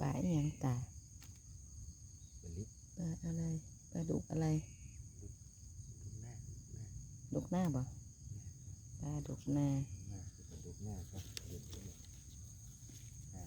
ปลาอหยังตาป็นลิฟต์ปลาอะไรปลาดุกอะไรดุกหน้าดุกหน้าบ่ปลาดุกหน้าหน้าดุกหน้าครับเด็ดเลยอ่า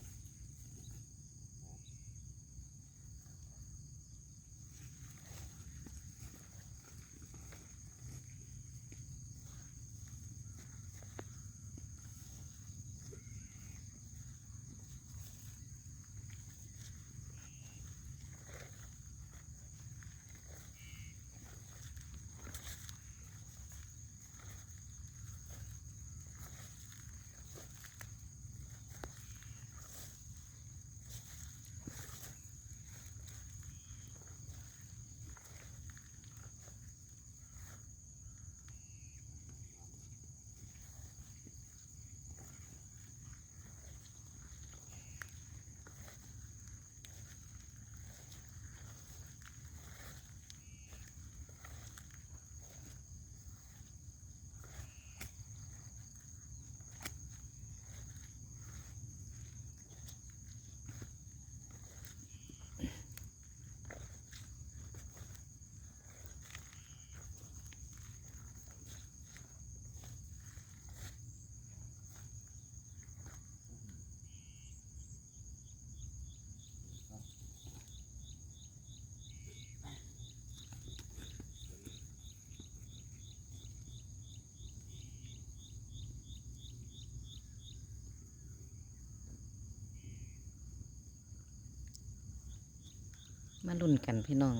มาลุ้นกันพี่น้อง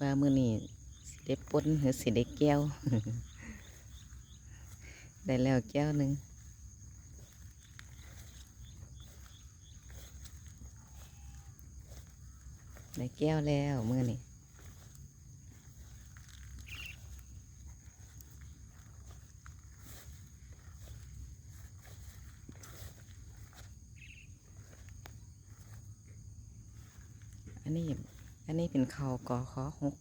ว่ามือนี้สิได้ปนหรือสิได้แก้ว ได้แล้วแก้วหนึ่งได้แก้วแล้วมือนี้ อันนี้ อันนี้เป็นเขากอขอหก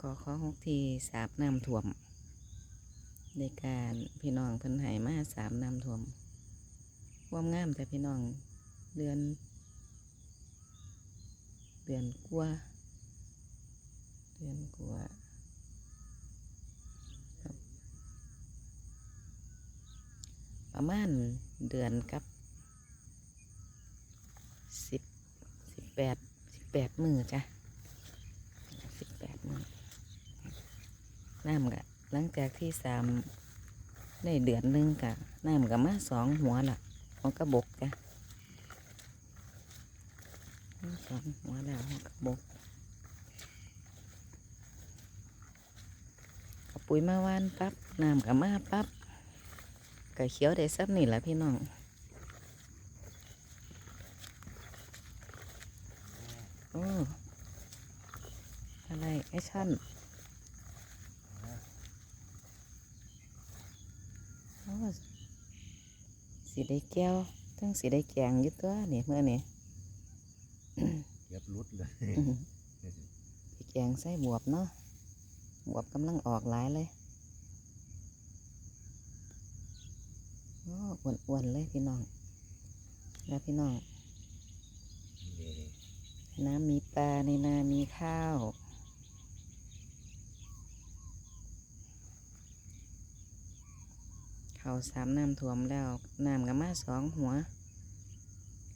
กอขอหกที่สาบน้ำท่วม ในการพี่น้องเพิ่นหายมาสามน้ำท่วมความงามแต่พี่น้องเดือน เดือนกว่าเดือนกว่าประมาณเดือนกับสิบ แปดสิบแปดมือจ้ะสิบแปดมือน้ำกะหลังจากที่สามได้เดือนหนึงกะน้ำกะมาสองหัวละหัวกระบกจ้ะสองหัวแล้วหัวกระบกเอาปุ๋ยมาวานปั๊บน้ำกะมาปั๊บกะเขียวได้ซับนี่แหละพี่น้อง โอ้อะไรไอชั่นโอ้สีได้แก้วทั้งสีได้แกงอยึดตัวนี่เมื่อนี่เกือบรุดเลยสีแกงใส่บวบเนาะบวบกำลังออกหลายเลยโอ้อ้วนๆเลยพี่น้อง แล้วพี่น้องนี่ น้ำมีปลาในนา มีข้าว เขาสามน้ำท่วมแล้ว น้ำกับมาสองหัว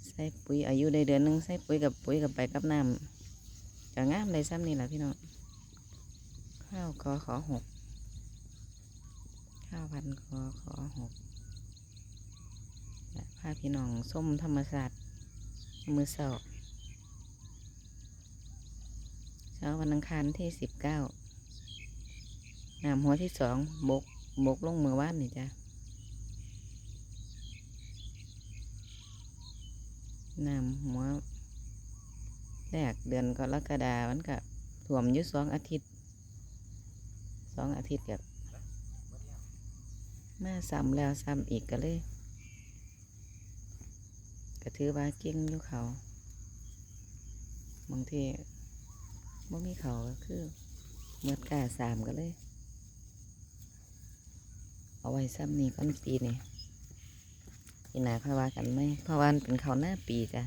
ใส่ปุ๋ยอายุได้เดือนหนึงใส่ปุ๋ยกับปุ๋ยกับไปกับน้ำจะงามได้ซ้ำนี่แหละพี่น้อง ข้าวกอขอหก ข้าวพันกอขอหกและพาพี่น้องส้มธรรมศาสตร์มือเสา เช้าวันอังคารที่สิบเก้าน้ำหัวที่สองบกบกลงมือว่านนี่จ้ะน้ำหัวแรกเดือนกรกฎามันก็ท่วมยู่สองอาทิตย์สองอาทิตย์กับมาซ้ำแล้วซ้ำอีกก็เลยก็ถือว่าเก่งอยู่เขาบางที บ่มีเขาก็คือเมื่อกาสามก็เลย เอาไว้ซ้ำนี่ก้อนปีนี่ปีหนาค่อยว่ากันไหมเพราะว่ามันเป็นเขาหน้าปีจ้ะ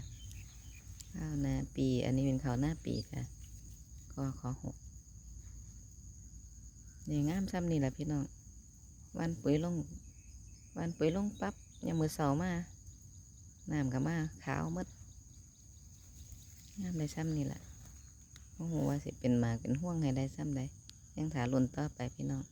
ข้าวหน้าปี อันนี้เป็นเขาหน้าปีจ้ะก็ขอหกนี่งามซ้ำนี่แหละพี่น้องวันปุ๋ยลง วันปุ๋ยลงปั๊บยามมือเสามาน้ำกับมาขาวมดงามได้ซ้ำนี่แหละ โอ้โหว่าสิเป็นมาเป็นห่วงให้ได้ซ้ำได้ยังถาลุนต่อไปพี่น้อง